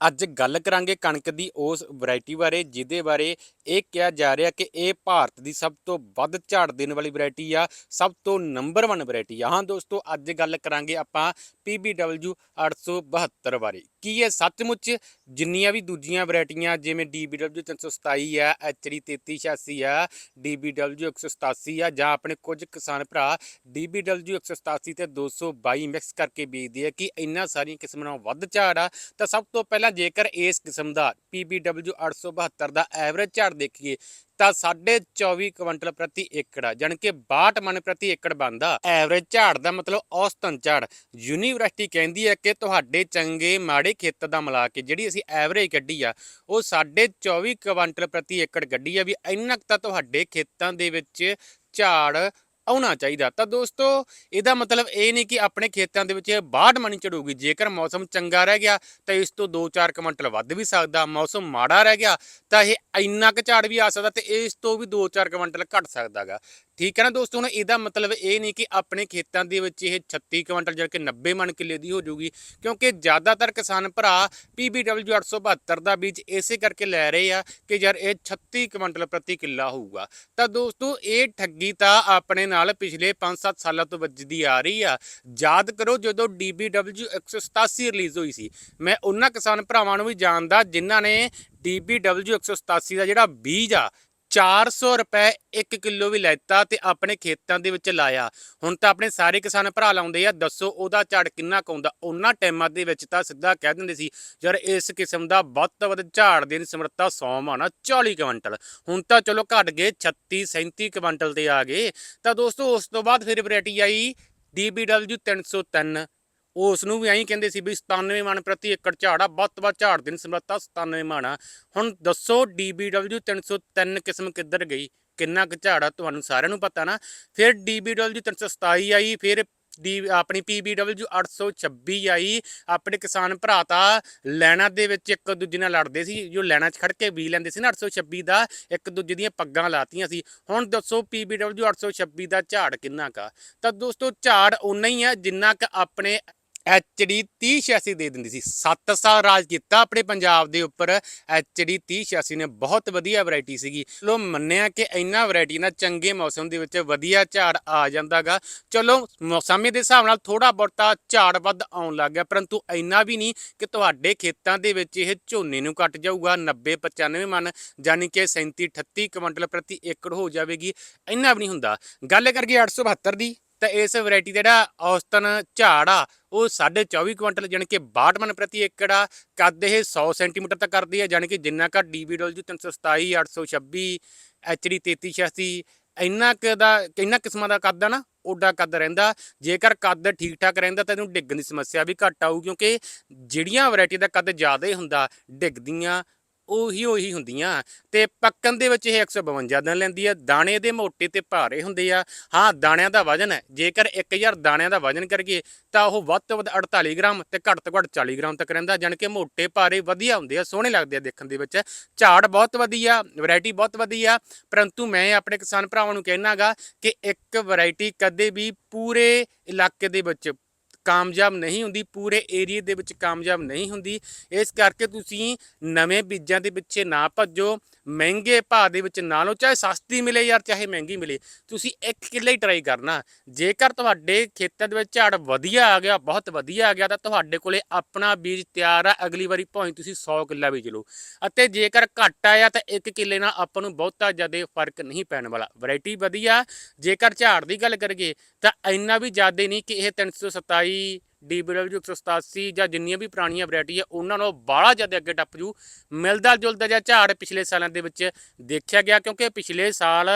ਅੱਜ ਗੱਲ ਕਰਾਂਗੇ ਕਣਕ ਦੀ ਉਸ ਵੈਰਾਈਟੀ ਬਾਰੇ, ਜਿਹਦੇ ਬਾਰੇ ਇਹ ਕਿਹਾ ਜਾ ਰਿਹਾ ਕਿ ਇਹ ਭਾਰਤ ਦੀ ਸਭ ਤੋਂ ਵੱਧ ਝਾੜ ਦੇਣ ਵਾਲੀ ਵੈਰਾਈਟੀ ਆ, ਸਭ ਤੋਂ ਨੰਬਰ 1 ਵੈਰਾਈਟੀ ਆ। ਹਾਂ ਦੋਸਤੋ, ਅੱਜ ਗੱਲ ਕਰਾਂਗੇ ਆਪਾਂ PBW 872 ਬਾਰੇ। ਕੀ ਇਹ ਸੱਚਮੁੱਚ ਜਿੰਨੀਆਂ ਵੀ ਦੂਜੀਆਂ ਵੈਰਾਈਟੀਆਂ ਜਿਵੇਂ DBW 327 ਆ HD 3386 ਆ DBW 187 ਆ, ਜਾਂ ਆਪਣੇ ਕੁਝ ਕਿਸਾਨ ਭਰਾ DBW 187 ਤੇ 222 ਮਿਕਸ ਕਰਕੇ ਬੀਜਦੇ ਆ ਕਿ ਇੰਨਾ ਸਾਰੀਆਂ ਕਿਸਮਾਂ ਨਾਲ ਵੱਧ ਝਾੜ ਆ, ਤਾਂ ਸਭ ਤੋਂ ਪਹਿਲਾਂ ਜੇਕਰ ਇਸ ਕਿਸਮ ਦਾ PBW 872 ਦਾ ਐਵਰੇਜ ਝਾੜ ਦੇਖੀਏ, ਤਾਂ 24 ਕੁਇੰਟਲ ਪ੍ਰਤੀ ਏਕੜ ਆ, ਜਾਣੀ ਕਿ 62 ਮਣ ਪ੍ਰਤੀ ਏਕੜ ਬਣਦਾ ਐਵਰੇਜ ਝਾੜ ਦਾ ਮਤਲਬ ਔਸਤਨ ਝਾੜ। ਯੂਨੀਵਰਸਿਟੀ ਕਹਿੰਦੀ ਹੈ ਕਿ ਤੁਹਾਡੇ ਚੰਗੇ ਮਾੜੇ ਖੇਤ ਦਾ ਮਿਲਾ ਕੇ ਜਿਹੜੀ ਅਸੀਂ ਐਵਰੇਜ ਕੱਢੀ ਆ, ਉਹ 24 ਕੁਇੰਟਲ ਪ੍ਰਤੀ ਏਕੜ ਕੱਢੀ ਆ, ਵੀ ਇੰਨਾ ਕੁ ਤਾਂ ਤੁਹਾਡੇ ਖੇਤਾਂ ਦੇ ਵਿੱਚ ਝਾੜ ਆਉਣਾ ਚਾਹੀਦਾ। ਤਾਂ ਦੋਸਤੋ, ਇਹਦਾ ਮਤਲਬ ਇਹ ਨਹੀਂ ਕਿ ਆਪਣੇ ਖੇਤਾਂ ਦੇ ਵਿੱਚ ਇਹ 62 ਮਣੀ ਚੜੂਗੀ। ਜੇਕਰ ਮੌਸਮ ਚੰਗਾ ਰਹਿ ਗਿਆ, ਤਾਂ ਇਸ ਤੋਂ 2-4 ਕੁਇੰਟਲ ਵੱਧ ਵੀ ਸਕਦਾ। ਮੌਸਮ ਮਾੜਾ ਰਹਿ ਗਿਆ, ਤਾਂ ਇਹ ਇੰਨਾ ਕੁ ਝਾੜ ਵੀ ਆ ਸਕਦਾ ਤੇ ਇਸ ਤੋਂ ਵੀ 2-4 ਕੁਇੰਟਲ ਘਟ ਸਕਦਾਗਾ। ਠੀਕ ਹੈ ਨਾ ਦੋਸਤੋ, ਹੁਣ ਇਹਦਾ ਮਤਲਬ ਇਹ ਨਹੀਂ ਕਿ ਆਪਣੇ ਖੇਤਾਂ ਦੇ ਵਿੱਚ ਇਹ 36 ਕੁਇੰਟਲ ਜਿਹੜਾ ਕਿ 90 ਮਣ ਕਿੱਲੇ ਦੀ ਹੋ ਜਾਊਗੀ ਕਿਉਂਕਿ ਜ਼ਿਆਦਾਤਰ ਕਿਸਾਨ ਭਰਾ PBW 872 ਦਾ ਬੀਜ ਇਸੇ ਕਰਕੇ ਲੈ ਰਹੇ ਆ ਕਿ ਯਾਰ ਇਹ 36 ਕੁਇੰਟਲ ਪ੍ਰਤੀ ਕਿੱਲਾ ਹੋਊਗਾ। ਤਾਂ ਦੋਸਤੋ, ਇਹ ਠੱਗੀ ਤਾਂ ਆਪਣੇ ਨਾਲ ਪਿਛਲੇ 5-7 ਸਾਲਾਂ ਤੋਂ ਵੱਜਦੀ ਆ ਰਹੀ ਆ। ਯਾਦ ਕਰੋ ਜਦੋਂ DBW 187 ਰਿਲੀਜ਼ ਹੋਈ ਸੀ, ਮੈਂ ਉਹਨਾਂ ਕਿਸਾਨ ਭਰਾਵਾਂ ਨੂੰ ਵੀ ਜਾਣਦਾ ਜਿਨ੍ਹਾਂ ਨੇ DBW 187 ਦਾ ਜਿਹੜਾ ਬੀਜ ਆ 400 ਰੁਪਏ 1 ਕਿਲੋ ਵੀ ਲੈਤਾ ਤੇ ਆਪਣੇ ਖੇਤਾਂ ਦੇ ਵਿੱਚ ਲਾਇਆ। ਹੁਣ ਤਾਂ ਆਪਣੇ ਸਾਰੇ ਕਿਸਾਨ ਭਰਾ ਲਾਉਂਦੇ ਆ। ਦੱਸੋ ਉਹਦਾ ਝਾੜ ਕਿੰਨਾ ਕਾਉਂਦਾ ਉਹਨਾਂ ਟਾਈਮਾਂ ਦੇ ਵਿੱਚ ਤਾਂ ਸਿੱਧਾ ਕਹਿ ਦਿੰਦੇ ਸੀ, ਯਾਰ ਇਸ ਕਿਸਮ ਦਾ ਵੱਧ ਤੋਂ ਵੱਧ ਝਾੜ ਦੇਣ ਦੀ ਸਮਰੱਥਾ 100 ਮਾਣਾ 40 ਕੁਇੰਟਲ। ਹੁਣ ਤਾਂ ਚਲੋ ਘਟ ਗਏ 36 37 ਕੁਇੰਟਲ ਤੇ ਆ ਗਏ। ਤਾਂ ਦੋਸਤੋ ਉਸ ਤੋਂ ਬਾਅਦ ਫਿਰ ਵੈਰਾਈਟੀ ਆਈ DBW 303 ਉਸ ਨੂੰ ਵੀ ਐਂ ਕਹਿੰਦੇ ਸੀ ਵੀ 97 ਮਣ ਪ੍ਰਤੀ ਏਕੜ ਝਾੜ ਆ, ਵੱਧ ਤੋਂ ਵੱਧ ਝਾੜ ਦਿਨ ਸਮਰੱਥਾ 97 ਮਣ ਆ। ਹੁਣ ਦੱਸੋ DBW 303 ਕਿਸਮ ਕਿੱਧਰ ਗਈ? ਕਿੰਨਾ ਕੁ ਝਾੜ ਆ? ਤੁਹਾਨੂੰ ਸਾਰਿਆਂ ਨੂੰ ਪਤਾ ਨਾ। ਫਿਰ DBW 327 ਆਈ, ਫਿਰ ਡੀ ਆਪਣੀ PBW 826 ਆਈ। ਆਪਣੇ ਕਿਸਾਨ ਭਰਾ ਤਾਂ ਲੈਣਾ ਦੇ ਵਿੱਚ ਇੱਕ ਦੂਜੇ ਨਾਲ ਲੜਦੇ ਸੀ, ਜੋ ਲੈਣਾ 'ਚ ਖੜ ਕੇ ਵੀ ਲੈਂਦੇ ਸੀ ਨਾ 826 ਦਾ ਇੱਕ ਦੂਜੇ ਦੀਆਂ ਪੱਗਾਂ ਲਾਤੀਆਂ ਸੀ। ਹੁਣ ਦੱਸੋ PBW 826 ਦਾ ਝਾੜ ਕਿੰਨਾ ਕਾ ਤਾਂ ਦੋਸਤੋ, ਝਾੜ ਉਨਾ ਹੀ ਆ ਜਿੰਨਾ ਕ ਆਪਣੇ HD 3086 ਦੇ ਦਿੰਦੀ ਸੀ। 7 ਸਾਲ ਰਾਜ ਕੀਤਾ ਆਪਣੇ ਪੰਜਾਬ ਦੇ ਉੱਪਰ। HD 3086 ਨੇ ਬਹੁਤ ਵਧੀਆ ਵੈਰਾਈਟੀ ਸੀਗੀ। ਚਲੋ ਮੰਨਿਆ ਕਿ ਇੰਨਾ ਵੈਰਾਈਟੀ ਨਾਲ ਚੰਗੇ ਮੌਸਮ ਦੇ ਵਿੱਚ ਵਧੀਆ ਝਾੜ ਆ ਜਾਂਦਾਗਾ। ਚਲੋ ਮੌਸਮੀ ਦੇ ਹਿਸਾਬ ਨਾਲ ਥੋੜਾ ਬਹੁਤਾ ਝਾੜ ਵੱਧ ਆਉਣ ਲੱਗ ਗਿਆ, ਪਰੰਤੂ ਇੰਨਾ ਵੀ ਨਹੀਂ ਕਿ ਤੁਹਾਡੇ ਖੇਤਾਂ ਦੇ ਵਿੱਚ ਇਹ ਝੋਨੇ ਨੂੰ ਕੱਟ ਜਾਊਗਾ 90 95 ਮਨ ਯਾਨੀ ਕਿ 37 38 ਕੁਇੰਟਲ ਪ੍ਰਤੀ ਏਕੜ ਹੋ ਜਾਵੇਗੀ। ਇੰਨਾ ਵੀ ਨਹੀਂ ਹੁੰਦਾ। ਗੱਲ ਕਰਕੇ 872 ਦੀ। ਤਾਂ ਇਸ ਵੈਰਾਈਟੀ ਦਾ ਜਿਹੜਾ ਔਸਤਨ ਝਾੜ ਆ, ਉਹ 24.5 ਕੁਇੰਟਲ ਜਾਣੀ ਕਿ 62 ਮਣ ਪ੍ਰਤੀ ਏਕੜ ਆ। ਕੱਦ ਇਹ 100 ਸੈਂਟੀਮੀਟਰ ਤੱਕ ਕਰਦੀ ਆ, ਜਾਣੀ ਕਿ ਜਿੰਨਾ ਕਾ DBW 327 826 HD 3386 ਇੰਨਾ ਕ ਦਾ, ਇੰਨਾ ਕਿਸਮਾਂ ਦਾ ਕੱਦ ਆ ਨਾ, ਓਡਾ ਕੱਦ ਰਹਿੰਦਾ। ਜੇਕਰ ਕੱਦ ਠੀਕ ਠਾਕ ਰਹਿੰਦਾ ਤਾਂ ਇਹਨੂੰ ਡਿੱਗਣ ਦੀ ਸਮੱਸਿਆ ਵੀ ਘੱਟ ਆਊ, ਕਿਉਂਕਿ ਜਿਹੜੀਆਂ ਵੈਰਾਈਟੀ ਦਾ ਕੱਦ ਜ਼ਿਆਦਾ ਹੁੰਦਾ, ਡਿੱਗਦੀਆਂ ਉਹੀ ਉਹੀ ਹੁੰਦੀਆਂ। ਤੇ ਪੱਕਣ ਦੇ ਵਿੱਚ ਇਹ 152 ਦਿਨ ਲੈਂਦੀ ਹੈ ਦਾਣੇ ਦੇ ਮੋਟੇ ਤੇ ਭਾਰੇ ਹੁੰਦੇ ਆ। ਹਾਂ, ਦਾਣਿਆਂ ਦਾ ਵਜ਼ਨ ਹੈ। ਜੇਕਰ 1000 ਦਾਣਿਆਂ ਦਾ ਵਜ਼ਨ ਕਰੀਏ, ਤਾਂ ਉਹ ਵੱਧ ਤੋਂ ਵੱਧ 48 ਗ੍ਰਾਮ ਤੇ ਘੱਟ ਤੋਂ ਘੱਟ 40 ਗ੍ਰਾਮ ਤੱਕ ਰਹਿੰਦਾ। ਜਾਣੀ ਕਿ ਮੋਟੇ, ਭਾਰੇ ਵਧੀਆ ਹੁੰਦੇ ਆ, ਸੋਹਣੇ ਲੱਗਦੇ ਆ ਦੇਖਣ ਦੇ ਵਿੱਚ। ਝਾੜ ਬਹੁਤ ਵਧੀਆ, ਵੈਰਾਈਟੀ ਬਹੁਤ ਵਧੀਆ। ਪਰੰਤੂ ਮੈਂ ਆਪਣੇ ਕਿਸਾਨ ਭਰਾਵਾਂ ਨੂੰ ਕਹਿਣਾਗਾ ਕਿ ਇੱਕ ਵੈਰਾਈਟੀ ਕਦੇ ਵੀ ਪੂਰੇ ਇਲਾਕੇ ਦੇ ਵਿੱਚ ਕਾਮਯਾਬ ਨਹੀਂ ਹੁੰਦੀ, ਪੂਰੇ ਏਰੀਆ ਦੇ ਵਿੱਚ ਕਾਮਯਾਬ ਨਹੀਂ ਹੁੰਦੀ। ਇਸ ਕਰਕੇ ਤੁਸੀਂ ਨਵੇਂ ਬੀਜਾਂ ਦੇ ਪਿੱਛੇ ਨਾ ਭੱਜੋ, ਮਹਿੰਗੇ ਭਾਅ ਦੇ ਵਿੱਚ ਨਾ ਲਓ, ਚਾਹੇ ਸਸਤੀ ਮਿਲੇ ਯਾਰ, ਚਾਹੇ ਮਹਿੰਗੀ ਮਿਲੇ। ਤੁਸੀਂ ਇੱਕ ਕਿੱਲੇ ਹੀ ਟਰਾਈ ਕਰਨਾ। ਜੇਕਰ ਤੁਹਾਡੇ ਖੇਤਾਂ ਦੇ ਵਿੱਚ ਝਾੜ ਵਧੀਆ ਆ ਗਿਆ, ਬਹੁਤ ਵਧੀਆ ਆ ਗਿਆ, ਤਾਂ ਤੁਹਾਡੇ ਕੋਲੇ ਆਪਣਾ ਬੀਜ ਤਿਆਰ ਆ। ਅਗਲੀ ਵਾਰੀ ਭਾਵੇਂ ਤੁਸੀਂ 100 ਕਿੱਲਾ ਬੀਜ ਲਓ। ਅਤੇ ਜੇਕਰ ਘੱਟ ਆਇਆ, ਤਾਂ ਇੱਕ ਕਿੱਲੇ ਨਾਲ ਆਪਾਂ ਨੂੰ ਬਹੁਤਾ ਜ਼ਿਆਦਾ ਫ਼ਰਕ ਨਹੀਂ ਪੈਣ ਵਾਲਾ। ਵੈਰਾਈਟੀ ਵਧੀਆ। ਜੇਕਰ ਝਾੜ ਦੀ ਗੱਲ ਕਰੀਏ, ਤਾਂ ਇੰਨਾ ਵੀ ਜ਼ਿਆਦਾ ਨਹੀਂ ਕਿ ਇਹ 327 DBW 187 ਜਾਂ ਜਿੰਨੀਆਂ ਵੀ ਪੁਰਾਣੀਆਂ ਵੈਰਾਈਟੀ ਆ, ਉਹਨਾਂ ਨੂੰ ਬਾਹਲਾ ਜ਼ਿਆਦਾ ਅੱਗੇ ਟੱਪ ਜੂ। ਮਿਲਦਾ ਜੁਲਦਾ ਜਿਹਾ ਝਾੜ ਪਿਛਲੇ ਸਾਲਾਂ ਦੇ ਵਿੱਚ ਦੇਖਿਆ ਗਿਆ, ਕਿਉਂਕਿ ਪਿਛਲੇ ਸਾਲ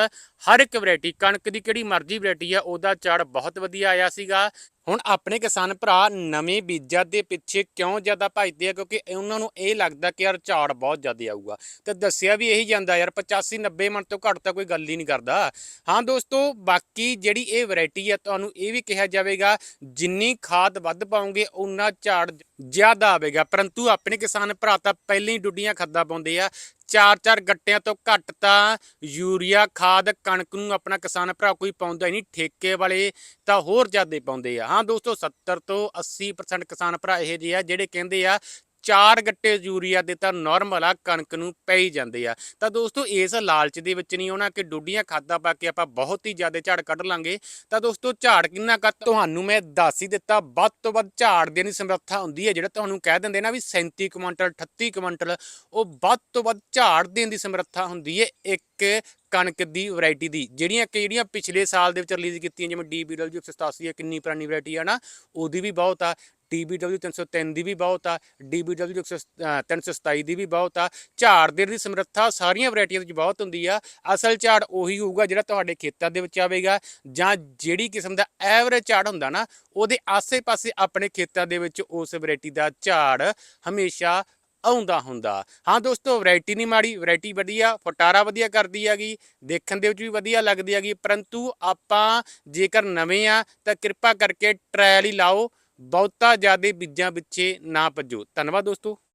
ਹਰ ਇੱਕ ਵੈਰਾਈਟੀ, ਕਣਕ ਦੀ ਕਿਹੜੀ ਮਰਜ਼ੀ ਵੈਰਾਈਟੀ ਆ, ਉਹਦਾ ਝਾੜ ਬਹੁਤ ਵਧੀਆ ਆਇਆ ਸੀਗਾ। ਹੁਣ ਆਪਣੇ ਕਿਸਾਨ ਭਰਾ ਨਵੇਂ ਬੀਜਾਂ ਦੇ ਪਿੱਛੇ ਕਿਉਂ ਜ਼ਿਆਦਾ ਭੱਜਦੇ ਆ? ਕਿਉਂਕਿ ਉਹਨਾਂ ਨੂੰ ਇਹ ਲੱਗਦਾ ਕਿ ਯਾਰ ਝਾੜ ਬਹੁਤ ਜ਼ਿਆਦਾ ਆਊਗਾ। ਤੇ ਦੱਸਿਆ ਵੀ ਇਹੀ ਜਾਂਦਾ ਯਾਰ 85 90 ਮਣ ਤੋਂ ਘੱਟ ਤਾਂ ਕੋਈ ਗੱਲ ਹੀ ਨਹੀਂ ਕਰਦਾ। ਹਾਂ ਦੋਸਤੋ, ਬਾਕੀ ਜਿਹੜੀ ਇਹ ਵੈਰਾਈਟੀ ਆ, ਤੁਹਾਨੂੰ ਇਹ ਵੀ ਕਿਹਾ ਜਾਵੇਗਾ, ਜਿੰਨੀ ਖਾਦ ਵੱਧ ਪਾਉਂਗੇ ਉਨਾ ਝਾੜ ਜ਼ਿਆਦਾ ਆਵੇਗਾ। ਪਰੰਤੂ ਆਪਣੇ ਕਿਸਾਨ ਭਰਾ ਤਾਂ ਪਹਿਲਾਂ ਹੀ ਡੁੱਡੀਆਂ ਖਾਦਾਂ ਪਾਉਂਦੇ ਆ। ਚਾਰ ਚਾਰ ਗੱਟਿਆਂ ਤੋਂ ਘੱਟ ਤਾਂ ਯੂਰੀਆ, ਖਾਦ, ਕਣਕ ਨੂੰ ਆਪਣਾ ਕਿਸਾਨ ਭਰਾ ਕੋਈ ਪਾਉਂਦਾ ਹੀ ਨਹੀਂ। ਠੇਕੇ ਵਾਲੇ ਤਾਂ ਹੋਰ ਜ਼ਿਆਦਾ ਪਾਉਂਦੇ ਆ। ਹਾਂ ਦੋਸਤੋ 70 ਤੋਂ 80% ਕਿਸਾਨ ਭਰਾ ਇਹ ਜਿਹੇ ਆ ਜਿਹੜੇ ਕਹਿੰਦੇ ਆ ਚਾਰ ਗੱਟੇ ਯੂਰੀਆ ਦੇ ਤਾਂ ਨਾਰਮਲ ਆ, ਕਣਕ ਨੂੰ ਪੈ ਹੀ ਜਾਂਦੇ ਆ। ਤਾਂ ਦੋਸਤੋ, ਇਸ ਲਾਲਚ ਦੇ ਵਿੱਚ ਨਹੀਂ ਆਉਣਾ ਕਿ ਡੁੱਡੀਆਂ ਖਾਦਾਂ ਪਾ ਕੇ ਆਪਾਂ ਬਹੁਤ ਹੀ ਜ਼ਿਆਦਾ ਝਾੜ ਕੱਢ ਲਾਂਗੇ। ਤਾਂ ਦੋਸਤੋ, ਝਾੜ ਕਿੰਨਾ ਕੁ ਤੁਹਾਨੂੰ ਮੈਂ ਦੱਸ ਹੀ ਦਿੱਤਾ, ਵੱਧ ਤੋਂ ਵੱਧ ਝਾੜ ਦੇਣ ਦੀ ਸਮਰੱਥਾ ਹੁੰਦੀ ਹੈ, ਜਿਹੜਾ ਤੁਹਾਨੂੰ ਕਹਿ ਦਿੰਦੇ ਨਾ ਵੀ 37 ਕੁਇੰਟਲ 38 ਕੁਇੰਟਲ, ਉਹ ਵੱਧ ਤੋਂ ਵੱਧ ਝਾੜ ਦੇਣ ਦੀ ਸਮਰੱਥਾ ਹੁੰਦੀ ਹੈ ਇੱਕ ਕਣਕ ਦੀ ਵੈਰਾਈਟੀ ਦੀ। ਜਿਹੜੀਆਂ ਕਿ ਜਿਹੜੀਆਂ ਪਿਛਲੇ ਸਾਲ ਦੇ ਵਿੱਚ ਰਿਲੀਜ਼ ਕੀਤੀਆਂ, ਜਿਵੇਂ DBW 187 ਹੈ ਕਿੰਨੀ ਪੁਰਾਣੀ ਵੈਰਾਈਟੀ ਆ ਨਾ, ਉਹਦੀ ਵੀ ਬਹੁਤ ਆ। DBW 303 ਦੀ ਵੀ ਬਹੁਤ ਆ DBW 327 ਦੀ ਵੀ ਬਹੁਤ ਆ। ਝਾੜ ਦੇ ਦੀ ਸਮਰੱਥਾ ਸਾਰੀਆਂ ਵੈਰਾਈਟੀਆਂ ਵਿੱਚ ਬਹੁਤ ਹੁੰਦੀ ਆ। ਅਸਲ ਝਾੜ ਉਹੀ ਹੋਊਗਾ ਜਿਹੜਾ ਤੁਹਾਡੇ ਖੇਤਾਂ ਦੇ ਵਿੱਚ ਆਵੇਗਾ ਜਾਂ ਜਿਹੜੀ ਕਿਸਮ ਦਾ ਐਵਰੇਜ ਝਾੜ ਹੁੰਦਾ ਨਾ, ਉਹਦੇ ਆਸੇ-ਪਾਸੇ ਆਪਣੇ ਖੇਤਾਂ ਦੇ ਵਿੱਚ ਉਸ ਵੈਰਾਈਟੀ ਦਾ ਝਾੜ ਹਮੇਸ਼ਾ ਆਉਂਦਾ ਹੁੰਦਾ। ਹਾਂ ਦੋਸਤੋ, ਵੈਰਾਈਟੀ ਨਹੀਂ ਮਾੜੀ, ਵੈਰਾਈਟੀ ਵਧੀਆ, ਫਟਾਰਾ ਵਧੀਆ ਕਰਦੀ ਹੈਗੀ, ਦੇਖਣ ਦੇ ਵਿੱਚ ਵੀ ਵਧੀਆ ਲੱਗਦੀ ਹੈਗੀ, ਪਰੰਤੂ ਆਪਾਂ ਜੇਕਰ ਨਵੇਂ ਆ ਤਾਂ ਕਿਰਪਾ ਕਰਕੇ ਟਰਾਇਲ ਹੀ ਲਾਓ ਬਹੁਤਾ ਜ਼ਿਆਦਾ ਬੀਜਾਂ ਪਿੱਛੇ ਨਾ ਭੱਜੋ। ਧੰਨਵਾਦ ਦੋਸਤੋ।